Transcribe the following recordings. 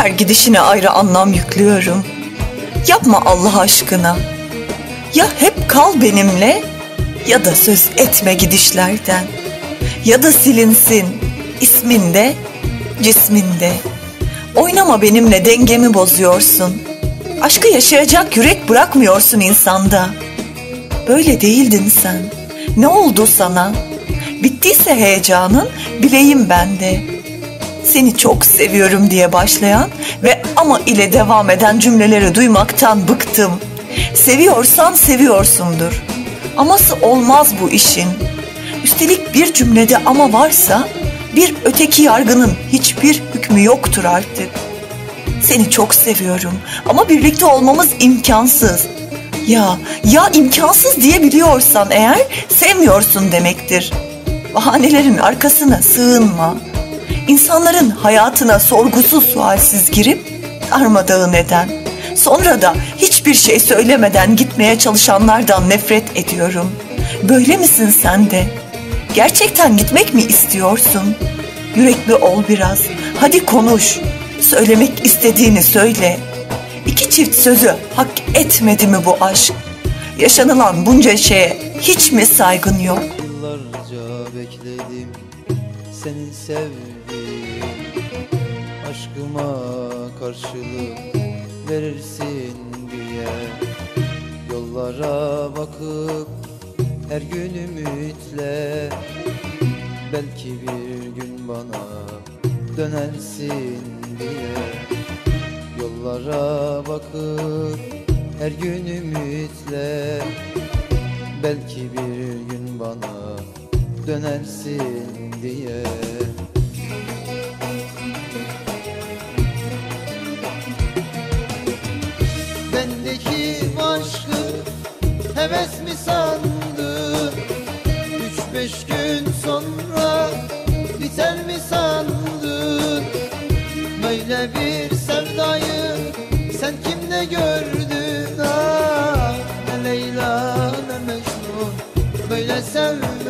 Her gidişine ayrı anlam yüklüyorum. Yapma Allah aşkına. Ya hep kal benimle ya da söz etme gidişlerden. Ya da silinsin isminde, cisminde. Oynama benimle dengemi bozuyorsun. Aşkı yaşayacak yürek bırakmıyorsun insanda. Böyle değildin sen. Ne oldu sana? Bittiyse heyecanın bileyim ben de. Seni çok seviyorum diye başlayan ve ama ile devam eden cümleleri duymaktan bıktım. Seviyorsan seviyorsundur. Aması olmaz bu işin. Üstelik bir cümlede ama varsa bir öteki yargının hiçbir hükmü yoktur artık. Seni çok seviyorum ama birlikte olmamız imkansız. Ya, ya imkansız diyebiliyorsan eğer sevmiyorsun demektir. Bahanelerin arkasına sığınma. İnsanların hayatına sorgusuz sualsiz girip darmadağın eden, sonra da hiçbir şey söylemeden gitmeye çalışanlardan nefret ediyorum. Böyle misin sen de? Gerçekten gitmek mi istiyorsun? Yürekli ol biraz. Hadi konuş. Söylemek istediğini söyle. İki çift sözü hak etmedi mi bu aşk? Yaşanılan bunca şeye hiç mi saygın yok? Yıllarca bekledim seni sevdim. Aşkıma karşılık verirsin diye. Yollara bakıp her gün ümitle Belki bir gün bana dönersin diye. Yollara bakıp her gün ümitle Belki bir gün bana dönersin diye. Bendeki aşkı heves mi sandın Üç beş gün sonra biter mi sandın Böyle bir sevdayı sen kimde gördün? Ah Ne Leyla ne Mecnun böyle sevmedi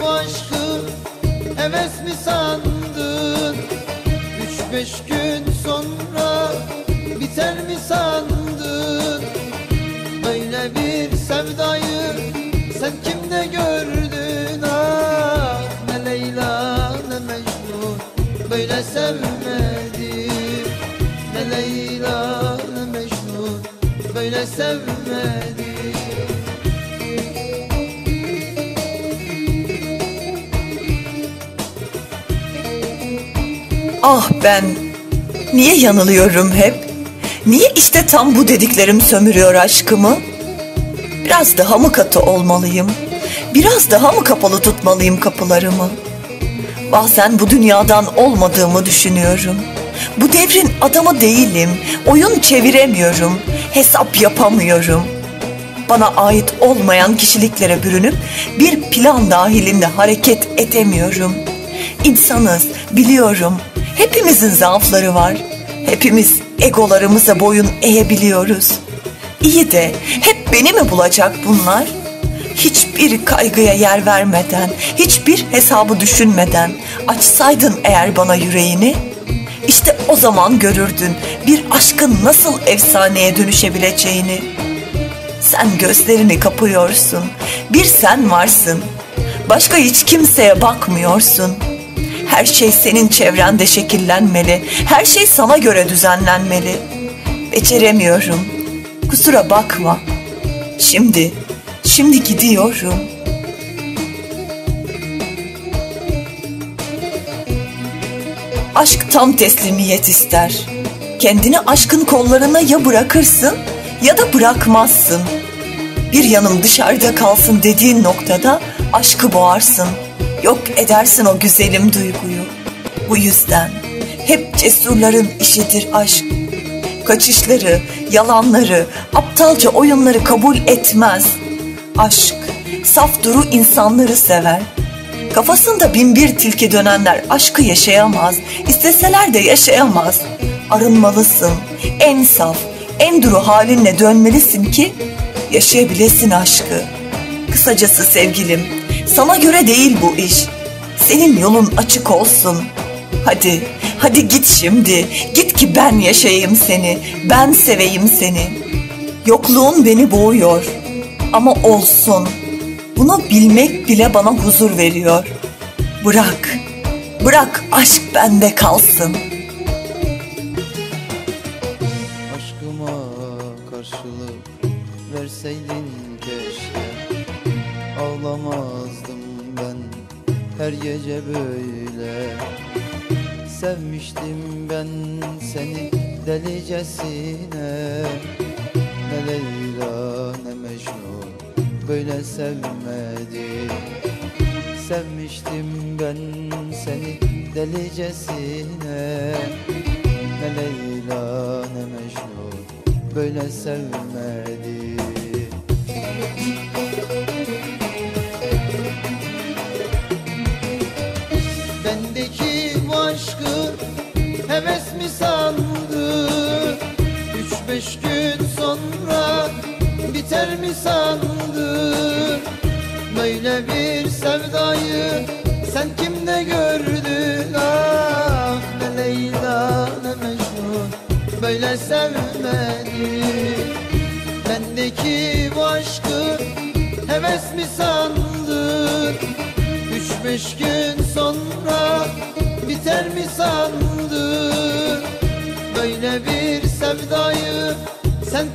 Bu aşkı heves mi sandın? Üç beş gün sonra biter mi sandın? Böyle bir sevdayı sen kimde gördün? Ah Ne Leyla ne Mecnun böyle sevmedi Ne Leyla ne Mecnun böyle sevmedi Ah ben niye yanılıyorum hep? Niye işte tam bu dediklerim sömürüyor aşkımı? Biraz daha mı katı olmalıyım? Biraz daha mı kapalı tutmalıyım kapılarımı? Bazen bu dünyadan olmadığımı düşünüyorum. Bu devrin adamı değilim. Oyun çeviremiyorum. Hesap yapamıyorum. Bana ait olmayan kişiliklere bürünüp bir plan dahilinde hareket edemiyorum. İnsanız, biliyorum. Hepimizin zaafları var. Hepimiz egolarımıza boyun eğebiliyoruz. İyi de hep beni mi bulacak bunlar? Hiçbir kaygıya yer vermeden, hiçbir hesabı düşünmeden açsaydın eğer bana yüreğini, işte o zaman görürdün bir aşkın nasıl efsaneye dönüşebileceğini. Sen gözlerini kapıyorsun, bir sen varsın. Başka hiç kimseye bakmıyorsun. Her şey senin çevrende şekillenmeli, her şey sana göre düzenlenmeli. Beceremiyorum. Kusura bakma. Şimdi, şimdi gidiyorum. Aşk tam teslimiyet ister. Kendini aşkın kollarına ya bırakırsın ya da bırakmazsın. Bir yanım dışarıda kalsın dediğin noktada aşkı boğarsın. Yok edersin o güzelim duyguyu. Bu yüzden hep cesurların işidir aşk. Kaçışları, yalanları, aptalca oyunları kabul etmez. Aşk, saf duru insanları sever. Kafasında bin bir tilki dönenler aşkı yaşayamaz. İsteseler de yaşayamaz. Arınmalısın. En saf, en duru halinle dönmelisin ki yaşayabilesin aşkı. Kısacası sevgilim, sana göre değil bu iş. Senin yolun açık olsun. Hadi, hadi git şimdi. Git ki ben yaşayayım seni. Ben seveyim seni. Yokluğun beni boğuyor. Ama olsun. Bunu bilmek bile bana huzur veriyor. Bırak. Bırak aşk bende kalsın. Aşkıma karşılık verseydin keşke Ağlamazdım ben her gece böyle. Sevmiştim ben seni delicesine. Ne Leyla ne Mecnun böyle sevmedi. Sevmiştim ben seni delicesine. Ne Leyla ne Mecnun böyle sevmedi beş gün sonra biter mi sandın? Böyle bir sevdayı sen kimde gördün? Ah ne Leyla ne Mecnun böyle sevmedi Bendeki bu aşkı heves mi sandın? Üç beş gün sonra biter mi sandın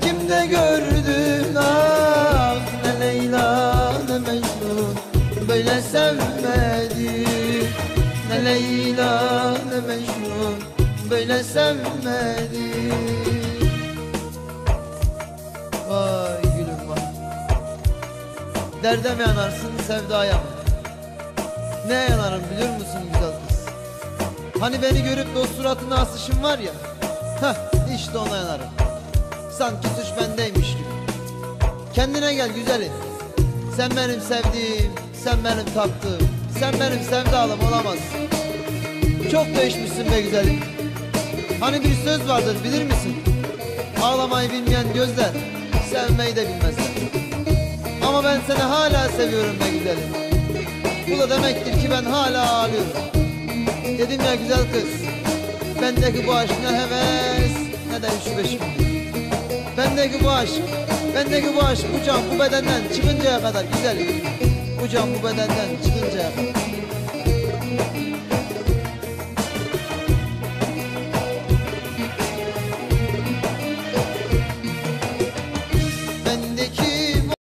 kimde gördün Ah ne Leyla ne Mecnun? Böyle sevmedi Ne Leyla ne Mecnun? Böyle sevmedi Vay gülüm vay. Derde mi yanarsın sevdaya mı? Ne yanarım biliyor musun güzel kız? Hani beni görüp de o suratına asışın var ya Heh işte ona yanarım Sanki suç bendeymiş gibi. Kendine gel güzelim. Sen benim sevdiğim, sen benim taptığım Sen benim sevdalım olamazsın. Çok değişmişsin be güzelim. Hani bir söz vardır bilir misin? Ağlamayı bilmeyen gözler Sevmeyi de bilmezler. Ama ben seni hala seviyorum be güzelim. Bu da demektir ki ben hala ağlıyorum. Dedim ya güzel kız Bendeki bu aşk ne heves Ne de üç beş gün Bendeki bu aşk Bendeki bu aşk bu can bu bedenden çıkıncaya kadar güzelim Bu can bu bedenden çıkıncaya kadar